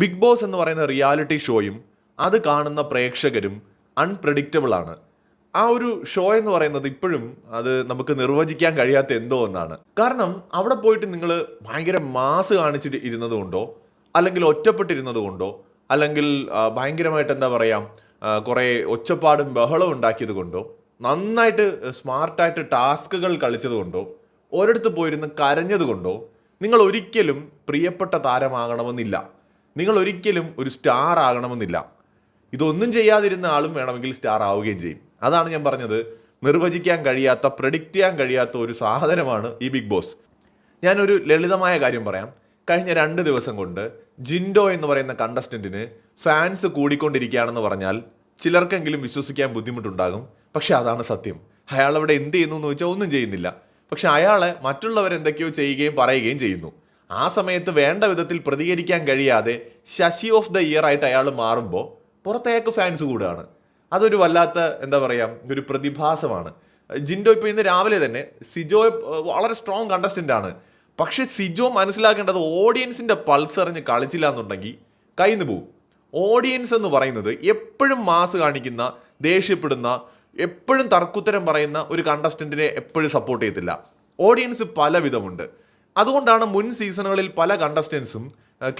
Big boss എന്ന് പറയുന്ന reality ഷോയും അത് കാണുന്ന പ്രേക്ഷകരും അൺപ്രഡിക്റ്റബിൾ ആണ്. ആ ഒരു ഷോ എന്ന് പറയുന്നത് ഇപ്പോഴും അത് നമുക്ക് നിർവചിക്കാൻ കഴിയാത്ത എന്തോ ഒന്നാണ്. കാരണം അവിടെ പോയിട്ട് നിങ്ങൾ ഭയങ്കര മാസ് കാണിച്ചിട്ട് ഇരുന്നത് കൊണ്ടോ അല്ലെങ്കിൽ ഒറ്റപ്പെട്ടിരുന്നത് കൊണ്ടോ അല്ലെങ്കിൽ ഭയങ്കരമായിട്ട് എന്താ പറയുക കുറേ ഒച്ചപ്പാടും ബഹളവും ഉണ്ടാക്കിയത് കൊണ്ടോ നന്നായിട്ട് സ്മാർട്ടായിട്ട് ടാസ്കുകൾ കളിച്ചത് കൊണ്ടോ ഒരിടത്ത് പോയിരുന്ന് കരഞ്ഞത് കൊണ്ടോ നിങ്ങൾ ഒരിക്കലും പ്രിയപ്പെട്ട താരമാകണമെന്നില്ല. നിങ്ങൾ ഒരിക്കലും ഒരു സ്റ്റാർ ആകണമെന്നില്ല. ഇതൊന്നും ചെയ്യാതിരുന്ന ആളും വേണമെങ്കിൽ സ്റ്റാർ ആവുകയും ചെയ്യും. അതാണ് ഞാൻ പറഞ്ഞത്. നിർവചിക്കാൻ കഴിയാത്ത പ്രഡിക്റ്റ് ചെയ്യാൻ കഴിയാത്ത ഒരു സാധനമാണ് ഈ ബിഗ് ബോസ് ഞാനൊരു ലളിതമായ കാര്യം പറയാം. കഴിഞ്ഞ രണ്ട് ദിവസം കൊണ്ട് ജിൻഡോ എന്ന് പറയുന്ന കണ്ടസ്റ്റന്റിന് ഫാൻസ് കൂടിക്കൊണ്ടിരിക്കുകയാണെന്ന് പറഞ്ഞാൽ ചിലർക്കെങ്കിലും വിശ്വസിക്കാൻ ബുദ്ധിമുട്ടുണ്ടാകും. പക്ഷെ അതാണ് സത്യം. അയാൾ അവിടെ എന്ത് ചെയ്യുന്നു എന്ന് ചോദിച്ചാൽ ഒന്നും ചെയ്യുന്നില്ല. പക്ഷെ അയാളെ മറ്റുള്ളവരെന്തൊക്കെയോ ചെയ്യുകയും പറയുകയും ചെയ്യുന്നു. ആ സമയത്ത് വേണ്ട വിധത്തിൽ പ്രതികരിക്കാൻ കഴിയാതെ ശശി ഓഫ് ദ ഇയർ ആയിട്ട് അയാൾ മാറുമ്പോൾ പുറത്തേക്ക് ഫാൻസ് കൂടുകയാണ്. അതൊരു വല്ലാത്ത എന്താ പറയുക ഒരു പ്രതിഭാസമാണ്. ജിൻഡോ ഇപ്പോൾ ഇന്ന് രാവിലെ തന്നെ സിജോ വളരെ സ്ട്രോങ് കണ്ടസ്റ്റന്റ് ആണ്. പക്ഷെ സിജോ മനസ്സിലാക്കേണ്ടത് ഓഡിയൻസിന്റെ പൾസ് അറിഞ്ഞ് കളിച്ചില്ല എന്നുണ്ടെങ്കിൽ കയ്യിൽ പോവും. ഓഡിയൻസ് എന്ന് പറയുന്നത് എപ്പോഴും മാസ് കാണിക്കുന്ന ദേഷ്യപ്പെടുന്ന എപ്പോഴും തർക്കുത്തരം പറയുന്ന ഒരു കണ്ടസ്റ്റന്റിനെ എപ്പോഴും സപ്പോർട്ട് ചെയ്യത്തില്ല. ഓഡിയൻസ് പല വിധമുണ്ട് അതുകൊണ്ടാണ് മുൻ സീസണുകളിൽ പല കണ്ടസ്റ്റൻസും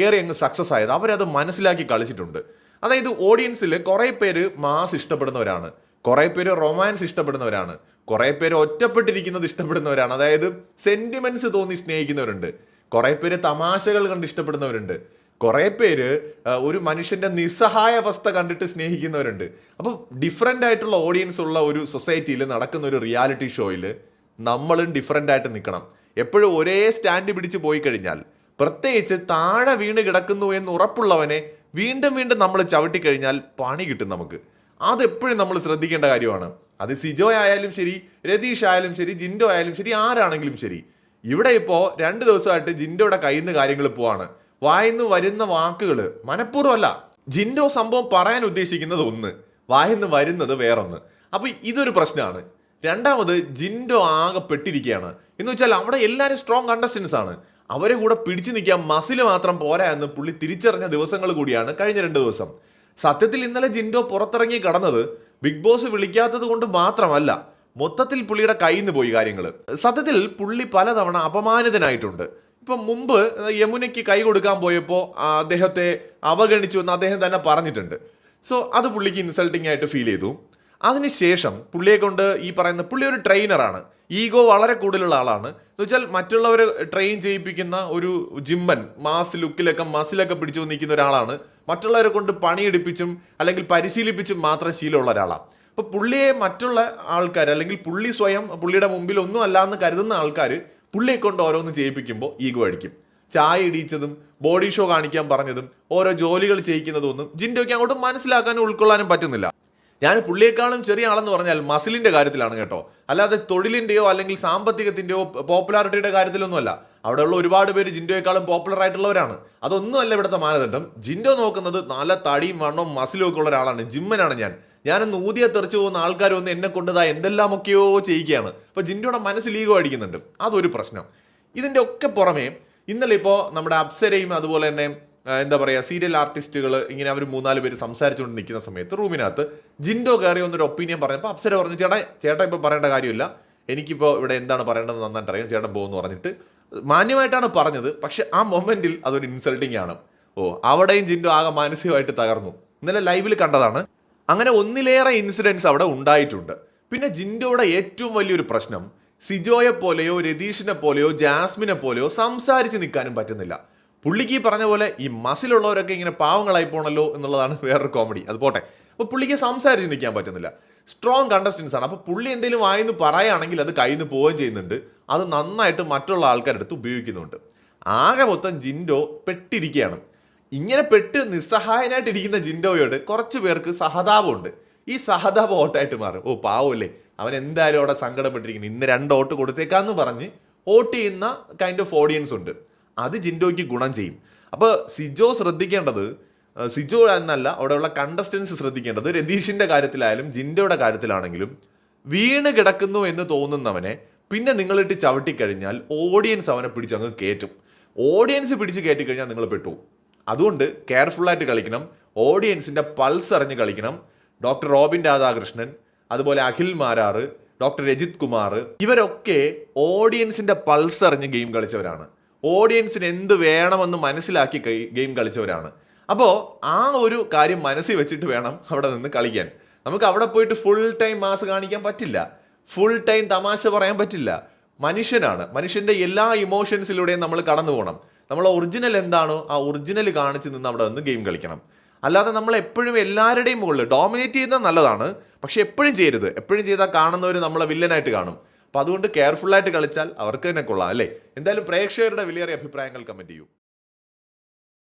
കയറി അങ്ങ് സക്സസ് ആയത്. അവരത് മനസ്സിലാക്കി കളിച്ചിട്ടുണ്ട്. അതായത് ഓഡിയൻസിൽ കുറേ പേര് മാസ് ഇഷ്ടപ്പെടുന്നവരാണ്. കുറേ പേര് റൊമാൻസ് ഇഷ്ടപ്പെടുന്നവരാണ്. കുറേ പേര് ഒറ്റപ്പെട്ടിരിക്കുന്നത് ഇഷ്ടപ്പെടുന്നവരാണ്. അതായത് സെന്റിമെന്റ്സ് തോന്നി സ്നേഹിക്കുന്നവരുണ്ട്. കുറേ പേര് തമാശകൾ കണ്ട് ഇഷ്ടപ്പെടുന്നവരുണ്ട്. കുറേ പേര് ഒരു മനുഷ്യന്റെ നിസ്സഹായ അവസ്ഥ കണ്ടിട്ട് സ്നേഹിക്കുന്നവരുണ്ട്. അപ്പോൾ ഡിഫറെന്റ് ആയിട്ടുള്ള ഓഡിയൻസ് ഉള്ള ഒരു സൊസൈറ്റിയിൽ നടക്കുന്ന ഒരു റിയാലിറ്റി ഷോയിൽ നമ്മളും ഡിഫറെന്റ് ആയിട്ട് നിൽക്കണം എപ്പോഴും ഒരേ സ്റ്റാൻഡ് പിടിച്ച് പോയി കഴിഞ്ഞാൽ പ്രത്യേകിച്ച് താഴെ വീണ് കിടക്കുന്നു എന്ന് ഉറപ്പുള്ളവനെ വീണ്ടും വീണ്ടും നമ്മൾ ചവിട്ടിക്കഴിഞ്ഞാൽ പണി കിട്ടും നമുക്ക്. അതെപ്പോഴും നമ്മൾ ശ്രദ്ധിക്കേണ്ട കാര്യമാണ്. അത് സിജോ ആയാലും ശരി രതീഷ് ആയാലും ശരി ജിൻഡോ ആയാലും ശരി ആരാണെങ്കിലും ശരി. ഇവിടെ ഇപ്പോൾ രണ്ട് ദിവസമായിട്ട് ജിൻഡോയുടെ കയ്യിൽ നിന്ന് കാര്യങ്ങൾ പോവാണ്. വായിന്ന് വരുന്ന വാക്കുകൾ മനഃപൂർവമല്ല. ജിൻഡോ സംഭവം പറയാൻ ഉദ്ദേശിക്കുന്നത് ഒന്ന് വായിന്ന് വരുന്നത് വേറൊന്ന്. അപ്പോൾ ഇതൊരു പ്രശ്നമാണ്. രണ്ടാമത് ജിൻഡോ ആകെ പെട്ടിരിക്കുകയാണ്. എന്ന് വെച്ചാൽ അവിടെ എല്ലാവരും സ്ട്രോങ് കണ്ടസ്റ്റൻസ് ആണ്. അവരെ കൂടെ പിടിച്ചു നിൽക്കാൻ മസിൽ മാത്രം പോരാ എന്ന് പുള്ളി തിരിച്ചറിഞ്ഞ ദിവസങ്ങൾ കൂടിയാണ് കഴിഞ്ഞ രണ്ട് ദിവസം. സത്യത്തിൽ ഇന്നലെ ജിൻഡോ പുറത്തിറങ്ങി കടന്നത് ബിഗ് ബോസ് വിളിക്കാത്തത് കൊണ്ട് മാത്രമല്ല മൊത്തത്തിൽ പുള്ളിയുടെ കയ്യിൽ നിന്ന് പോയി കാര്യങ്ങൾ. സത്യത്തിൽ പുള്ളി പലതവണ അപമാനിതനായിട്ടുണ്ട്. ഇപ്പം മുമ്പ് യമുനയ്ക്ക് കൈ കൊടുക്കാൻ പോയപ്പോൾ അദ്ദേഹത്തെ അവഗണിച്ചു എന്ന് അദ്ദേഹം തന്നെ പറഞ്ഞിട്ടുണ്ട്. സോ അത് പുള്ളിക്ക് ഇൻസൾട്ടിംഗ് ആയിട്ട് ഫീൽ ചെയ്തു. അതിനുശേഷം പുള്ളിയെ കൊണ്ട് ഈ പറയുന്ന പുള്ളി ഒരു ട്രെയിനറാണ് ഈഗോ വളരെ കൂടുതലുള്ള ആളാണ്. എന്ന് വെച്ചാൽ മറ്റുള്ളവരെ ട്രെയിൻ ചെയ്യിപ്പിക്കുന്ന ഒരു ജിമ്മൻ മാസ് ലുക്കിലൊക്കെ മസിലൊക്കെ പിടിച്ചു നിൽക്കുന്ന ഒരാളാണ്. മറ്റുള്ളവരെ കൊണ്ട് പണിയെടുപ്പിച്ചും അല്ലെങ്കിൽ പരിശീലിപ്പിച്ചും മാത്രം ശീലമുള്ള ഒരാളാണ്. അപ്പോൾ പുള്ളിയെ മറ്റുള്ള ആൾക്കാർ അല്ലെങ്കിൽ പുള്ളി സ്വയം പുള്ളിയുടെ മുമ്പിൽ ഒന്നും അല്ല എന്ന് കരുതുന്ന ആൾക്കാർ പുള്ളിയെ കൊണ്ട് ഓരോന്ന് ചെയ്യിപ്പിക്കുമ്പോൾ ഈഗോ അടിക്കും. ചായ ഇടിച്ചതും ബോഡി ഷോ കാണിക്കാൻ പറഞ്ഞതും ഓരോ ജോലികൾ ചെയ്യിക്കുന്നതും ഒന്നും ജിൻഡോയ്ക്ക് അങ്ങോട്ട് മനസ്സിലാക്കാനും ഉൾക്കൊള്ളാനും പറ്റുന്നില്ല. ഞാൻ പുള്ളിയേക്കാളും ചെറിയ ആളെന്ന് പറഞ്ഞാൽ മസിലിന്റെ കാര്യത്തിലാണ് കേട്ടോ. അല്ലാതെ തൊഴിലിന്റെയോ അല്ലെങ്കിൽ സാമ്പത്തികത്തിന്റെയോ പോപ്പുലാരിറ്റിയുടെ കാര്യത്തിലൊന്നുമല്ല. അവിടെയുള്ള ഒരുപാട് പേര് ജിൻഡോയെക്കാളും പോപ്പുലർ ആയിട്ടുള്ളവരാണ് അതൊന്നും അല്ല ഇവിടുത്തെ മാനദണ്ഡം. ജിൻഡോ നോക്കുന്നത് നല്ല തടിയും വണ്ണവും മസിലും ഒക്കെ ഉള്ള ഒരാളാണ്. ജിമ്മനാണ് ഞാൻ. ഞാനൊന്ന് ഊതിയ തെറിച്ചു പോകുന്ന ആൾക്കാർ ഒന്ന് എന്നെ കൊണ്ടതാ എന്തെല്ലാമൊക്കെയോ ചെയ്യിക്കുകയാണ്. അപ്പൊ ജിൻഡോയുടെ മനസ്സിൽ ഈഗോ അടിക്കുന്നുണ്ട്. അതൊരു പ്രശ്നം. ഇതിന്റെ ഒക്കെ പുറമേ ഇന്നലെ ഇപ്പോൾ നമ്മുടെ അപ്സരയും അതുപോലെ തന്നെ എന്താ പറയുക സീരിയൽ ആർട്ടിസ്റ്റുകൾ ഇങ്ങനെ അവർ മൂന്നാൽ പേര് സംസാരിച്ചുകൊണ്ട് നിൽക്കുന്ന സമയത്ത് റൂമിനകത്ത് ജിൻഡോ കയറി ഒന്നൊരു ഒപ്പീനിയൻ പറഞ്ഞപ്പോൾ അപ്സര പറഞ്ഞു ചേട്ടാ ചേട്ടാ ഇപ്പോൾ പറയേണ്ട കാര്യമില്ല. എനിക്കിപ്പോൾ ഇവിടെ എന്താണ് പറയേണ്ടത് നന്നായിട്ട് അറിയാം ചേട്ടൻ പോകുമെന്ന് പറഞ്ഞിട്ട് മാന്യമായിട്ടാണ് പറഞ്ഞത്. പക്ഷെ ആ മൊമെന്റിൽ അതൊരു ഇൻസൾട്ടിങ് ആണ്. ഓ അവിടെയും ജിൻഡോ ആകെ മാനസികമായിട്ട് തകർന്നു. ഇന്നലെ ലൈവിൽ കണ്ടതാണ്. അങ്ങനെ ഒന്നിലേറെ ഇൻസിഡൻസ് അവിടെ ഉണ്ടായിട്ടുണ്ട്. പിന്നെ ജിൻഡോയുടെ ഏറ്റവും വലിയൊരു പ്രശ്നം സിജോയെ പോലെയോ രതീഷിനെ പോലെയോ ജാസ്മിനെ പോലെയോ സംസാരിച്ച് നിൽക്കാനും പറ്റുന്നില്ല. പുള്ളിക്ക് ഈ പറഞ്ഞ പോലെ ഈ മസിലുള്ളവരൊക്കെ ഇങ്ങനെ പാവങ്ങളായി പോണല്ലോ എന്നുള്ളതാണ് വേറൊരു കോമഡി അത് പോട്ടെ. അപ്പോൾ പുള്ളിക്ക് സംസാരിച്ച് നിൽക്കാൻ പറ്റുന്നില്ല. സ്ട്രോങ് കണ്ടസ്റ്റൻസ് ആണ്. അപ്പോൾ പുള്ളി എന്തെങ്കിലും വായിന്ന് പറയുകയാണെങ്കിൽ അത് കയ്യിൽ നിന്ന് പോവുകയും ചെയ്യുന്നുണ്ട്. അത് നന്നായിട്ട് മറ്റുള്ള ആൾക്കാരുടെ അടുത്ത് ഉപയോഗിക്കുന്നുണ്ട്. ആകെ മൊത്തം ജിൻഡോ പെട്ടിരിക്കുകയാണ്. ഇങ്ങനെ പെട്ട് നിസ്സഹായനായിട്ടിരിക്കുന്ന ജിൻഡോയോട് കുറച്ച് പേർക്ക് സഹതാപമുണ്ട്. ഈ സഹതാപം ഓട്ടായിട്ട് മാറും. ഓ പാവല്ലേ അവൻ എന്തായാലും അവിടെ സങ്കടപ്പെട്ടിരിക്കുന്നു. ഇന്ന് രണ്ട് ഓട്ട് കൊടുത്തേക്കാന്ന് പറഞ്ഞ് വോട്ട് ചെയ്യുന്ന കൈൻഡ് ഓഫ് ഓഡിയൻസ് ഉണ്ട്. അത് ജിൻഡോയ്ക്ക് ഗുണം ചെയ്യും. അപ്പോൾ സിജോ ശ്രദ്ധിക്കേണ്ടത് സിജോ എന്നല്ല അവിടെയുള്ള കണ്ടസ്റ്റൻസ് ശ്രദ്ധിക്കേണ്ടത് രതീഷിന്റെ കാര്യത്തിലായാലും ജിൻഡോയുടെ കാര്യത്തിലാണെങ്കിലും വീണ് കിടക്കുന്നു എന്ന് തോന്നുന്നവനെ പിന്നെ നിങ്ങളിട്ട് ചവിട്ടിക്കഴിഞ്ഞാൽ ഓഡിയൻസ് അവനെ പിടിച്ച് അങ്ങ് കയറ്റും. ഓഡിയൻസ് പിടിച്ച് കയറ്റി കഴിഞ്ഞാൽ നിങ്ങൾ പെട്ടു അതുകൊണ്ട് കെയർഫുള്ളായിട്ട് കളിക്കണം ഓഡിയൻസിന്റെ പൾസ് അറിഞ്ഞ് കളിക്കണം. ഡോക്ടർ റോബിൻ രാധാകൃഷ്ണൻ അതുപോലെ അഖിൽ മാരാറ് ഡോക്ടർ രജിത് കുമാർ ഇവരൊക്കെ ഓഡിയൻസിന്റെ പൾസ് അറിഞ്ഞ് ഗെയിം കളിച്ചവരാണ്. ഓഡിയൻസിന് എന്ത് വേണമെന്ന് മനസ്സിലാക്കി ഗെയിം കളിച്ചവരാണ്. അപ്പോൾ ആ ഒരു കാര്യം മനസ്സിൽ വെച്ചിട്ട് വേണം അവിടെ നിന്ന് കളിക്കാൻ. നമുക്ക് അവിടെ പോയിട്ട് ഫുൾ ടൈം മാസ് കാണിക്കാൻ പറ്റില്ല. ഫുൾ ടൈം തമാശ പറയാൻ പറ്റില്ല. മനുഷ്യനാണ്. മനുഷ്യന്റെ എല്ലാ ഇമോഷൻസിലൂടെയും നമ്മൾ കടന്നു പോകണം. നമ്മൾ ഒറിജിനൽ എന്താണോ ആ ഒറിജിനൽ കാണിച്ച് നിന്ന് അവിടെ നിന്ന് ഗെയിം കളിക്കണം. അല്ലാതെ നമ്മൾ എപ്പോഴും എല്ലാവരുടെയും മുകളിൽ ഡോമിനേറ്റ് ചെയ്യുന്നത് നല്ലതാണ്. പക്ഷെ എപ്പോഴും ചെയ്യരുത്. എപ്പോഴും ചെയ്താൽ കാണുന്നവർ നമ്മളെ വില്ലനായിട്ട് കാണും. അപ്പോൾ അതുകൊണ്ട് കെയർഫുള്ളായിട്ട് കളിച്ചാൽ അവർക്ക് തന്നെ കൊള്ളാം അല്ലേ? എന്തായാലും പ്രേക്ഷകരുടെ വിലയേറിയ അഭിപ്രായങ്ങൾ കമന്റ് ചെയ്യൂ.